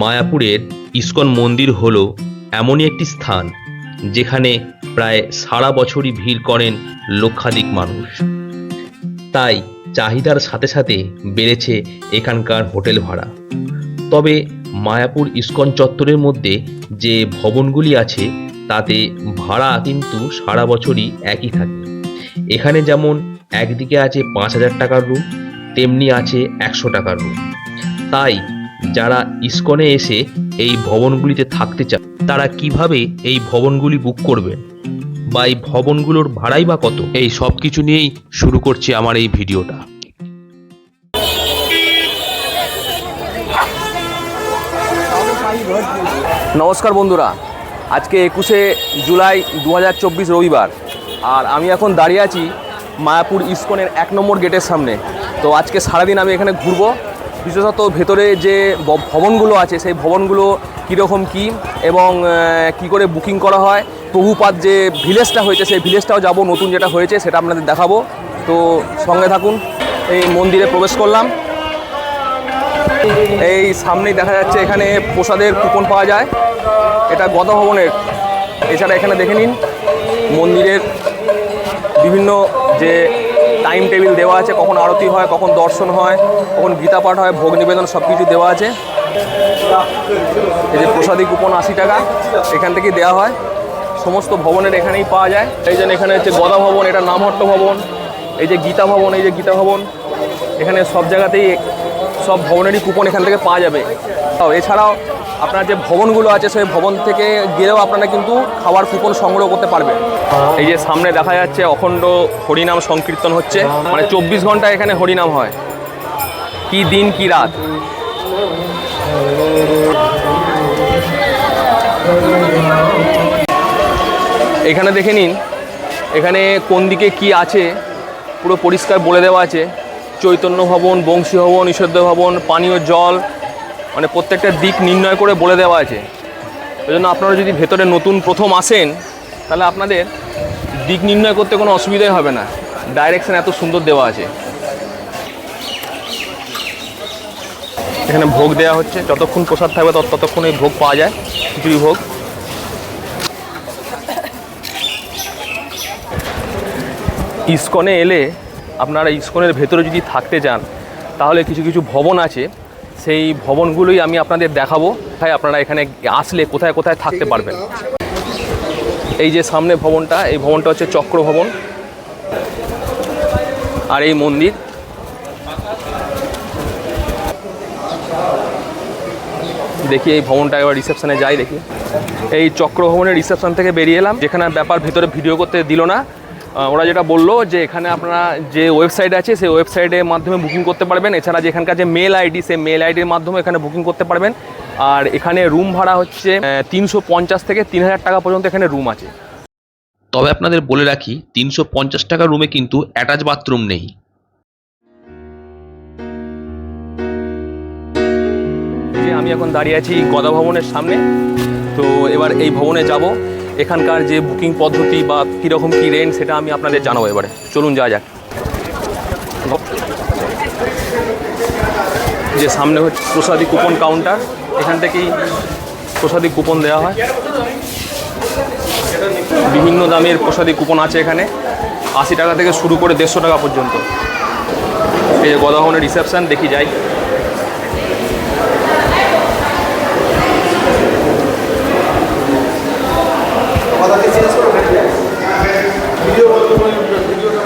মায়াপুরের ইস্কন মন্দির হল এমনই একটি স্থান যেখানে প্রায় সারা বছরই ভিড় করেন লক্ষাধিক মানুষ। তাই চাহিদার সাথে সাথে বেড়েছে এখানকার হোটেল ভাড়া। তবে মায়াপুর ইস্কন চত্বরের মধ্যে যে ভবনগুলি আছে, তাতে ভাড়া কিন্তু সারা বছরই একই থাকে। এখানে যেমন একদিকে আছে পাঁচ হাজার টাকার রুম তেমনি আছে একশো টাকার রুম তাই যারা ইস্কনে এসে এই ভবনগুলিতে থাকতে চায়, তারা কীভাবে এই ভবনগুলি বুক করবেন বা এই ভবনগুলোর ভাড়াই বা কত? এই সব কিছু নিয়েই শুরু করছি আমার এই ভিডিওটা। নমস্কার বন্ধুরা, আজকে একুশে জুলাই দু হাজার চব্বিশ রবিবার, আর আমি এখন দাঁড়িয়ে আছি মায়াপুর ইস্কনের এক নম্বর গেটের সামনে। তো আজকে সারাদিন আমি এখানে ঘুরবো বিশেষত ভেতরে যে ভবনগুলো আছে, সেই ভবনগুলো কীরকম কি এবং কি করে বুকিং করা হয়? প্রভুপাত যে ভিলেজটা হয়েছে, সেই ভিলেজটাও যাব, নতুন যেটা হয়েছে সেটা আপনাদের দেখাবো। তো সঙ্গে থাকুন, এই মন্দিরে প্রবেশ করলাম। এই সামনেই দেখা যাচ্ছে এখানে প্রসাদের কুপন পাওয়া যায়। এটা গদা ভবনের। এছাড়া এখানে দেখে নিন, মন্দিরের বিভিন্ন যে টাইম টেবিল দেওয়া আছে, কখন আরতি হয়, কখন দর্শন হয়, কখন গীতা পাঠ হয়, ভোগ নিবেদন সব কিছু দেওয়া আছে। এই যে প্রসাদী কুপন আশি টাকা, এখান থেকে দেওয়া হয়। সমস্ত ভবনের এখানেই পাওয়া যায়। এই জন্য এখানে হচ্ছে গদা ভবন, এটা নামহট্ট ভবন, এই যে গীতা ভবন, এই যে গীতা ভবন, এখানে সব জায়গাতেই সব ভবনেরই কুপন এখান থেকে পাওয়া যাবে। তাও এছাড়াও আপনার যে ভবনগুলো আছে, সেই ভবন থেকে গেলেও আপনারা কিন্তু খাবার কুপন সংগ্রহ করতে পারবেন। এই যে সামনে দেখা যাচ্ছে, অখণ্ড হরিনাম সংকীর্তন হচ্ছে। মানে চব্বিশ ঘণ্টা এখানে হরিনাম হয়। কি দিন, কি রাত? এখানে দেখে নিন, এখানে কোন দিকে কি আছে? পুরো পরিষ্কার বলে দেওয়া আছে। চৈতন্য ভবন, বংশী ভবন, ঈশ্বরদ ভবন, পানীয় জল মানে প্রত্যেকটা দিক নির্ণয় করে বলে দেওয়া আছে। ওই জন্য আপনারা যদি ভেতরে নতুন প্রথম আসেন, তাহলে আপনাদের দিক নির্ণয় করতে কোনো অসুবিধাই হবে না। ডাইরেকশান এত সুন্দর দেওয়া আছে। এখানে ভোগ দেওয়া হচ্ছে। যতক্ষণ প্রসাদ থাকবে, তত- ততক্ষণ এই ভোগ পাওয়া যায়। খিচুড়ি ভোগ। ইস্কনে এলে আপনারা ইস্কনের ভেতরে যদি থাকতে চান, তাহলে কিছু কিছু ভবন আছে। সেই ভবনগুলোই আমি আপনাদের দেখাবো। তাই আপনারা এখানে আসলে কোথায় কোথায় থাকতে পারবেন। এই যে সামনে ভবনটা, এই ভবনটা হচ্ছে চক্র ভবন। আর এই মন্দির। দেখি এই ভবনটা এবার রিসেপশনে যাই দেখি। এই চক্র ভবনের রিসেপশন থেকে বেরিয়ে এলাম। যেখানে ব্যাপার ভিতরে ভিডিও করতে দিল না। ওরা যেটা বলল যে এখানে আপনারা যে ওয়েবসাইট আছে সেই ওয়েবসাইটের মাধ্যমে বুকিং করতে পারবেন। এছাড়া যে এখানকার যে মেল আইডি সেই মেল আইডির মাধ্যমে এখানে বুকিং করতে পারবেন। আর এখানে রুম ভাড়া হচ্ছে তিনশো পঞ্চাশ থেকে তিন হাজার টাকা পর্যন্ত এখানে রুম আছে। তবে আপনাদের বলে রাখি তিনশো পঞ্চাশ টাকা রুমে কিন্তু অ্যাটাচ বাথরুম নেই। আমি এখন দাঁড়িয়ে আছি গদা ভবনের সামনে তো এবার এই ভবনে যাব। এখানকার যে বুকিং পদ্ধতি বা কীরকম কী রেন্ট সেটা আমি আপনাদের জানাব এবারে। চলুন যাওয়া যাক। যে সামনে হচ্ছে প্রসাদী কুপন কাউন্টার, এখান থেকেই প্রসাদী কুপন দেওয়া হয়। বিভিন্ন দামের প্রসাদী কুপন আছে এখানে। আশি টাকা থেকে শুরু করে দেড়শো টাকা পর্যন্ত। এই যে গদা ভবনের রিসেপশন, দেখি যাই।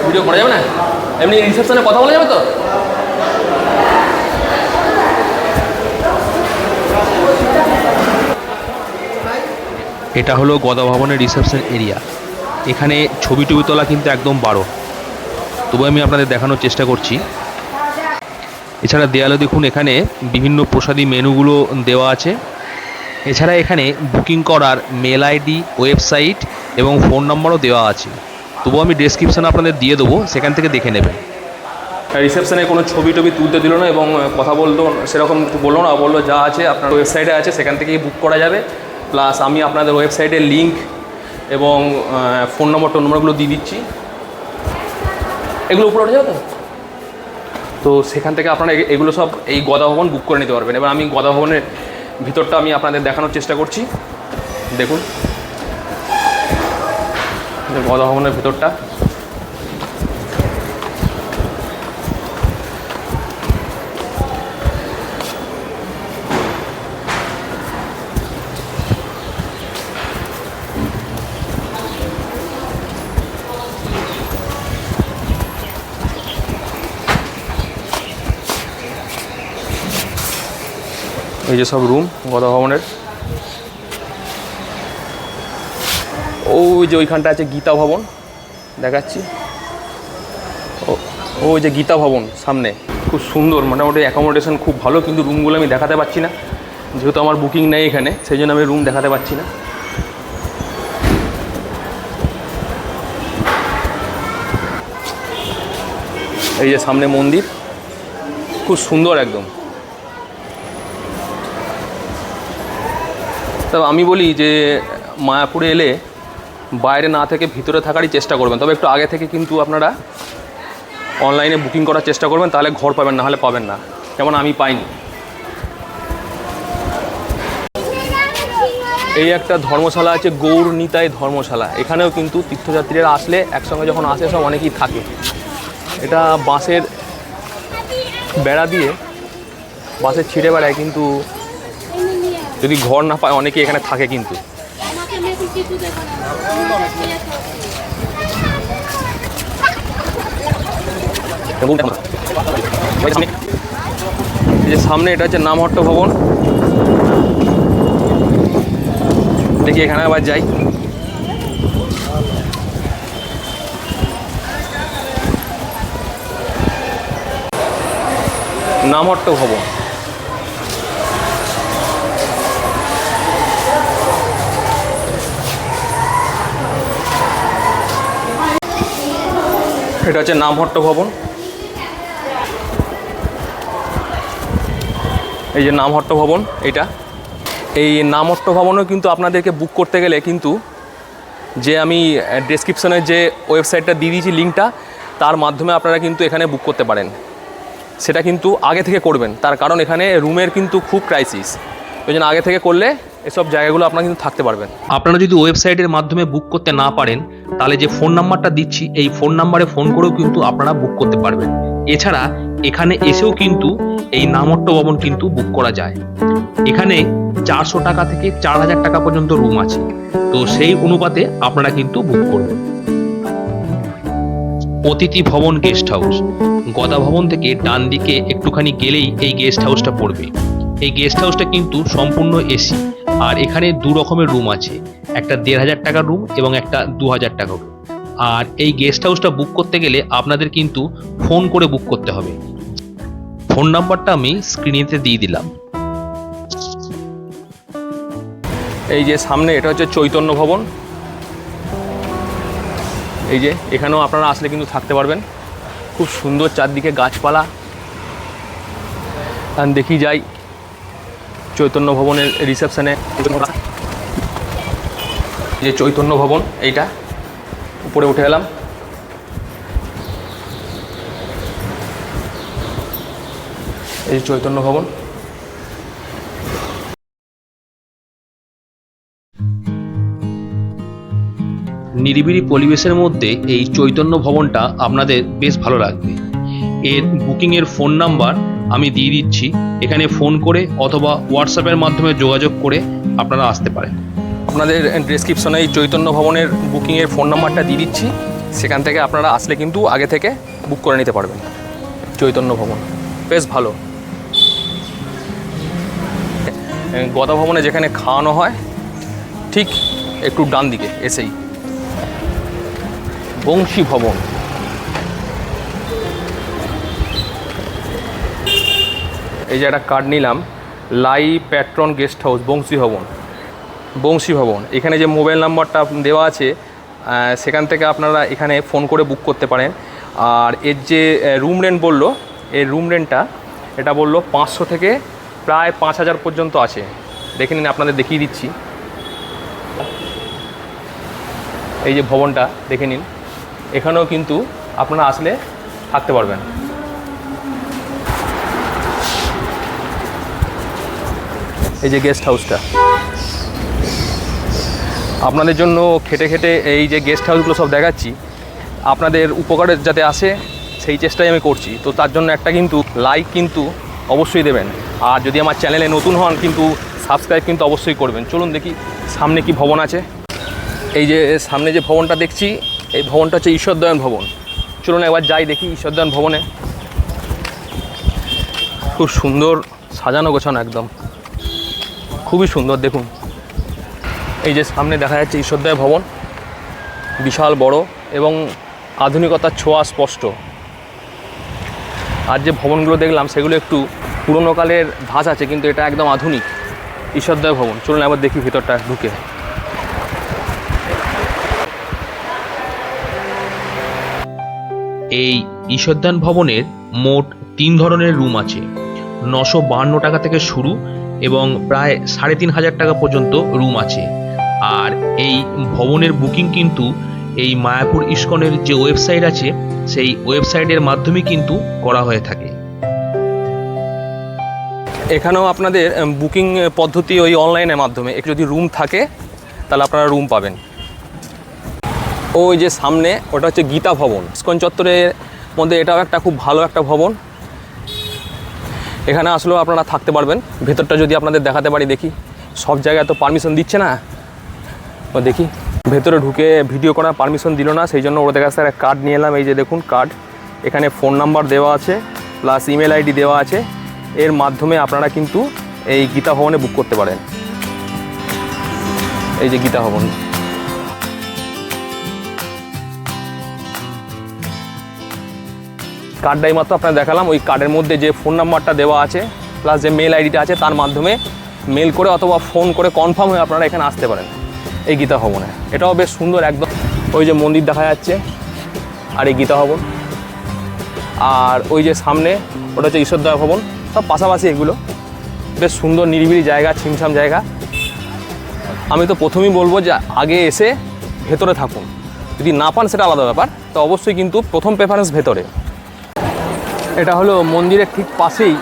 ভিডিও করা যাবে না? এমনি রিসেপশনে কথা বলা যাবে তো? এটা হলো গদা ভবনের রিসেপশন এরিয়া এখানে ছবি টবি তোলা কিন্তু একদম বারো। তবু আমি আপনাদের দেখানোর চেষ্টা করছি। এছাড়া দেয়ালে দেখুন এখানে বিভিন্ন প্রসাদী মেনুগুলো দেওয়া আছে। এছাড়া এখানে বুকিং করার মেল আইডি, ওয়েবসাইট এবং ফোন নম্বরও দেওয়া আছে। তবু আমি ডেসক্রিপশানে আপনাদের দিয়ে দেবো, সেখান থেকে দেখে নেবেন। রিসেপশনে কোনো ছবি টবি তুলতে দিল না এবং কথা বলতো সেরকম বলল না, বলল যা আছে আপনার ওয়েবসাইটে আছে, সেখান থেকেই বুক করা যাবে। প্লাস আমি আপনাদের ওয়েবসাইটের লিঙ্ক এবং ফোন নম্বর টোন নম্বরগুলো দিয়ে দিচ্ছি। এগুলো উপরে উঠে যাবে তো? তো সেখান থেকে আপনারা এগুলো সব এই গদা ভবন বুক করে নিতে পারবেন। এবার আমি গদা ভবনের ভিতরটা আমি আপনাদের দেখানোর চেষ্টা করছি। দেখুন। যে গদা ভবনের ভিতরটা। এই যে সব রুম গদা ভবনের। ওই যে ওইখানটা আছে গীতা ভবন, দেখাচ্ছি। ও- ওই যে গীতা ভবন, সামনে। খুব সুন্দর, মোটামুটি অ্যাকোমোডেশন খুব ভালো, কিন্তু রুমগুলো আমি দেখাতে পাচ্ছি না। যেহেতু আমার বুকিং নেই এখানে, সেই জন্য আমি রুম দেখাতে পাচ্ছি না। এই যে সামনে মন্দির, খুব সুন্দর একদম। তবে আমি বলি যে মায়াপুরে এলে বাইরে না থেকে ভিতরে থাকারই চেষ্টা করবেন। তবে একটু আগে থেকে কিন্তু আপনারা অনলাইনে বুকিং করার চেষ্টা করবেন, তাহলে ঘর পাবেন, না হলে পাবেন না। যেমন আমি পাইনি। এই একটা ধর্মশালা আছে, গৌর নিতাই ধর্মশালা। এখানেও কিন্তু তীর্থযাত্রীরা আসলে একসঙ্গে যখন আসে, সব অনেকেই থাকে। এটা বাঁশের বেড়া দিয়ে বাঁশের ছিঁড়ে বেড়ায় কিন্তু যদি ঘর না পায় অনেকে এখানে থাকে কিন্তু। যে সামনে এটা হচ্ছে নামহট্ট ভবন। দেখি এখানে আবার যাই। নামহট্ট ভবন। এটা হচ্ছে নামহট্ট ভবন। এই যে নামহট্ট ভবন এইটা এই নামহট্ট ভবনও কিন্তু আপনাদেরকে বুক করতে গেলে কিন্তু যে আমি ডেসক্রিপশনের যে ওয়েবসাইটটা দিয়ে দিয়েছি লিঙ্কটা তার মাধ্যমে আপনারা কিন্তু এখানে বুক করতে পারেন। সেটা কিন্তু আগে থেকে করবেন। তার কারণ এখানে রুমের কিন্তু খুব ক্রাইসিস ওই জন্য আগে থেকে করলে এসব জায়গাগুলো আপনারা কিন্তু থাকতে পারবেন। আপনারা যদি ওয়েবসাইটের মাধ্যমে বুক করতে না পারেন, তাহলে যে ফোন নাম্বারটা দিচ্ছি, এই ফোন নাম্বারে ফোন করেও কিন্তু আপনারা বুক করতে পারবেন। এছাড়া এখানে এসেও কিন্তু এই নামট্ট ভবন কিন্তু বুক করা যায়। এখানে চারশো টাকা থেকে চার হাজার টাকা পর্যন্ত রুম আছে। তো সেই অনুপাতে আপনারা কিন্তু বুক করবেন। অতিথি ভবন গেস্ট হাউস গদা ভবন থেকে ডান দিকে একটুখানি গেলেই এই গেস্ট হাউসটা পড়বে। এই গেস্ট হাউসটা কিন্তু সম্পূর্ণ এসি আর এখানে দু রকমের রুম আছে। একটা দেড় হাজার টাকার রুম এবং একটা দু হাজার টাকার রুম আর এই গেস্ট হাউসটা বুক করতে গেলে আপনাদের কিন্তু ফোন করে বুক করতে হবে। ফোন নাম্বারটা আমি স্ক্রিনেতে দিয়ে দিলাম। এই যে সামনে এটা হচ্ছে চৈতন্য ভবন। এই যে এখানেও আপনারা আসলে কিন্তু থাকতে পারবেন। খুব সুন্দর চারদিকে গাছপালা। দেখি যাই চৈতন্য ভবনের রিসেপশনে যে চৈতন্য ভবন, এইটা উপরে উঠে গেলাম এই যে চৈতন্য ভবন। নিরিবিলি পরিবেশের মধ্যে এই চৈতন্য ভবনটা আপনাদের বেশ ভালো লাগবে। এর বুকিংয়ের ফোন নাম্বার আমি দিয়ে দিচ্ছি। এখানে ফোন করে অথবা হোয়াটসঅ্যাপের মাধ্যমে যোগাযোগ করে আপনারা আসতে পারেন। আপনাদের ডিসক্রিপশনে এই চৈতন্য ভবনের বুকিংয়ের ফোন নাম্বারটা দিয়ে দিচ্ছি। সেখান থেকে আপনারা আসলে কিন্তু আগে থেকে বুক করে নিতে পারবেন। চৈতন্য ভবন। বেশ ভালো। গদা ভবনে যেখানে খাওয়ানো হয়, ঠিক একটু ডান দিকে এসেই। বংশী ভবন। এই যে একটা কার্ড নিলাম লাই patron guest house Bansi Bhavan Bansi Bhavan এখানে যে মোবাইল নাম্বারটা দেওয়া আছে সেখান থেকে আপনারা এখানে ফোন করে বুক করতে পারেন। আর এর যে রুম রেন্ট বলল এর রুম রেন্টটা এটা বলল পাঁচশো থেকে প্রায় পাঁচ হাজার পর্যন্ত আছে। দেখে নিন, আপনাদের দেখিয়ে দিচ্ছি। এই যে ভবনটা, দেখে নিন। এখানেও কিন্তু আপনারা আসলে থাকতে পারবেন। এই যে গেস্ট হাউসটা আপনাদের জন্য খেটে খেটে এই যে গেস্ট হাউসগুলো সব দেখাচ্ছি। আপনাদের উপকারে যাতে আসে, সেই চেষ্টাই আমি করছি। তো তার জন্য একটা কিন্তু লাইক কিন্তু অবশ্যই দেবেন। আর যদি আমার চ্যানেলে নতুন হন কিন্তু সাবস্ক্রাইব কিন্তু অবশ্যই করবেন। চলুন দেখি সামনে কি ভবন আছে। এই যে সামনে যে ভবনটা দেখছি, এই ভবনটা হচ্ছে ঈশ্বরদয়ন ভবন। চলুন একবার যাই দেখি ঈশ্বরদয়ন ভবনে। খুব সুন্দর সাজানো গোছানো একদম। খুবই সুন্দর, দেখুন। এই যে সামনে দেখা যাচ্ছে ঈশ্বরদয় ভবন, বিশাল বড় এবং আধুনিকতার ছোঁয়া স্পষ্ট। আর যে ভবনগুলো দেখলাম, সেগুলো একটু পুরোনো কালের ধাঁচ আছে, কিন্তু এটা একদম আধুনিক ঈশ্বরদয় ভবন। চলুন একবার দেখি ভিতরটা ঢুকে। এই ঈশ্বরদান ভবনের মোট তিন ধরনের রুম আছে। নশো টাকা থেকে শুরু এবং প্রায় সাড়ে তিন হাজার টাকা পর্যন্ত রুম আছে। আর এই ভবনের বুকিং কিন্তু এই মায়াপুর ইস্কনের যে ওয়েবসাইট আছে, সেই ওয়েবসাইটের মাধ্যমে কিন্তু করা হয়ে থাকে। এখানেও আপনাদের বুকিং পদ্ধতি ওই অনলাইনের মাধ্যমে। একটু যদি রুম থাকে, তাহলে আপনারা রুম পাবেন। ওই যে সামনে, ওটা হচ্ছে গীতা ভবন। ইস্কন চত্বরের মধ্যে এটাও একটা খুব ভালো একটা ভবন। এখানে আসলেও আপনারা থাকতে পারবেন। ভেতরটা যদি আপনাদের দেখাতে পারি, দেখি। সব জায়গায় তো পারমিশন দিচ্ছে না? দেখি। ভেতরে ঢুকে ভিডিও করার পারমিশন দিল না, সেই জন্য ওদের কাছে একটা কার্ড নিয়ে এলাম। এই যে দেখুন কার্ড এখানে ফোন নাম্বার দেওয়া আছে প্লাস ইমেল আইডি দেওয়া আছে। এর মাধ্যমে আপনারা কিন্তু এই গীতা ভবনে বুক করতে পারেন। এই যে গীতা ভবন। কার্ডটাই মাত্র আপনার দেখালাম। ওই কার্ডের মধ্যে যে ফোন নাম্বারটা দেওয়া আছে প্লাস যে মেল আইডিটা আছে, তার মাধ্যমে মেল করে অথবা ফোন করে কনফার্ম হয়ে আপনারা এখানে আসতে পারেন এই গীতা ভবনে। এটাও বেশ সুন্দর একদম। ওই যে মন্দির দেখা যাচ্ছে আর এই গীতা ভবন। আর ওই যে সামনে ওটা হচ্ছে ঈশ্বরদয়া ভবন। সব পাশাপাশি এগুলো। বেশ সুন্দর নিরিবিলি জায়গা, ছিমছাম জায়গা। আমি তো প্রথমেই বলব যে আগে এসে ভেতরে থাকুন। যদি না পান সেটা আলাদা ব্যাপার। তো অবশ্যই কিন্তু প্রথম প্রেফারেন্স ভেতরে। এটা হলো মন্দিরের ঠিক পাশেই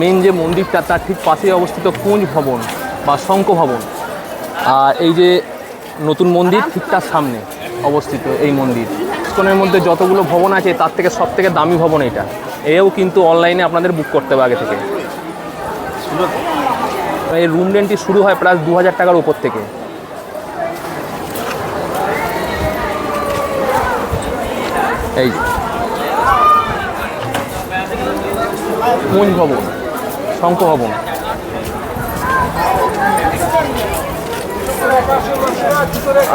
মেন যে মন্দিরটা তার ঠিক পাশেই অবস্থিত কুঞ্জ ভবন বা শঙ্খ ভবন। আর এই যে নতুন মন্দির ঠিক তার সামনে অবস্থিত এই মন্দির। ইস্কনের মধ্যে যতগুলো ভবন আছে, তার থেকে সব থেকে দামি ভবন এটা। এও কিন্তু অনলাইনে আপনাদের বুক করতে হবে আগে থেকে। এই রুম রেন্টটি শুরু হয় প্রায় দু হাজার টাকার উপর থেকে। এই যে। কুঞ্জ ভবন, শঙ্খ ভবন।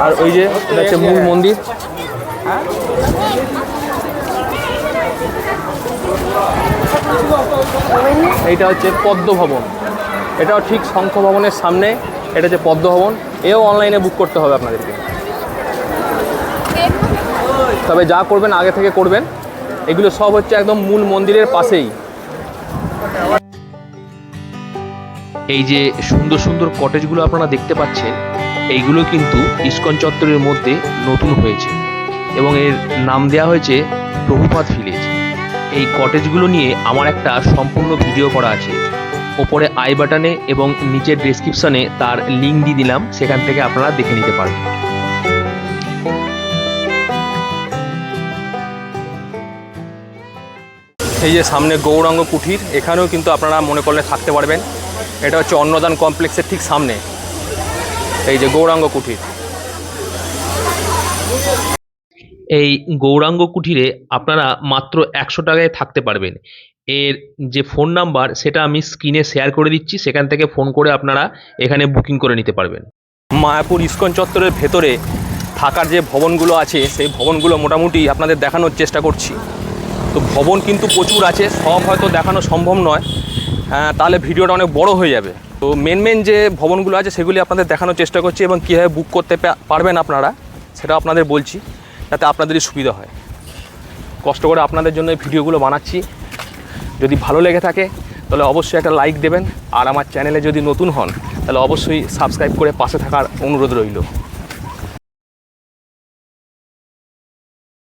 আর ওই যে, এটা হচ্ছে মূল মন্দির। এইটা হচ্ছে পদ্ম ভবন। এটাও ঠিক শঙ্খ ভবনের সামনে, এটা হচ্ছে পদ্ম ভবন। এও অনলাইনে বুক করতে হবে আপনাদেরকে। তবে যা করবেন, আগে থেকে করবেন। এগুলো সব হচ্ছে একদম মূল মন্দিরের পাশেই। এই যে সুন্দর সুন্দর কটেজগুলো আপনারা দেখতে পাচ্ছেন, এইগুলো কিন্তু ইস্কন চত্বরের মধ্যে নতুন হয়েছে এবং এর নাম দেওয়া হয়েছে প্রভুপাত ভিলেজ এই কটেজগুলো নিয়ে আমার একটা সম্পূর্ণ ভিডিও করা আছে। ওপরে আই বাটনে এবং নিচের ডেসক্রিপশনে তার লিঙ্ক দিয়ে দিলাম, সেখান থেকে আপনারা দেখে নিতে পারবেন। এই যে সামনে গৌরাঙ্গ কুঠির, এখানেও কিন্তু আপনারা মনে করলে থাকতে পারবেন। এটা হচ্ছে অন্নদান কমপ্লেক্সের ঠিক সামনে। এই যে গৌরাঙ্গ কুঠির। এই গৌরাঙ্গ কুঠিরে আপনারা মাত্র একশো টাকায় থাকতে পারবেন। এর যে ফোন নাম্বার সেটা আমি স্ক্রিনে শেয়ার করে দিচ্ছি। সেখান থেকে ফোন করে আপনারা এখানে বুকিং করে নিতে পারবেন। মায়াপুর ইস্কন চত্বরের ভেতরে থাকার যে ভবনগুলো আছে সেই ভবনগুলো মোটামুটি আপনাদের দেখানোর চেষ্টা করছি। তো ভবন কিন্তু প্রচুর আছে সব হয়তো দেখানো সম্ভব নয়। তাহলে ভিডিওটা অনেক বড় হয়ে যাবে। তো মেন মেন যে ভবনগুলো আছে, সেগুলি আপনাদের দেখানোর চেষ্টা করছি এবং কীভাবে বুক করতে পারবেন আপনারা সেটা আপনাদের বলছি, যাতে আপনাদেরই সুবিধা হয়। কষ্ট করে আপনাদের জন্য ভিডিওগুলো বানাচ্ছি। যদি ভালো লেগে থাকে, তাহলে অবশ্যই একটা লাইক দেবেন। আর আমার চ্যানেলে যদি নতুন হন, তাহলে অবশ্যই সাবস্ক্রাইব করে পাশে থাকার অনুরোধ রইল।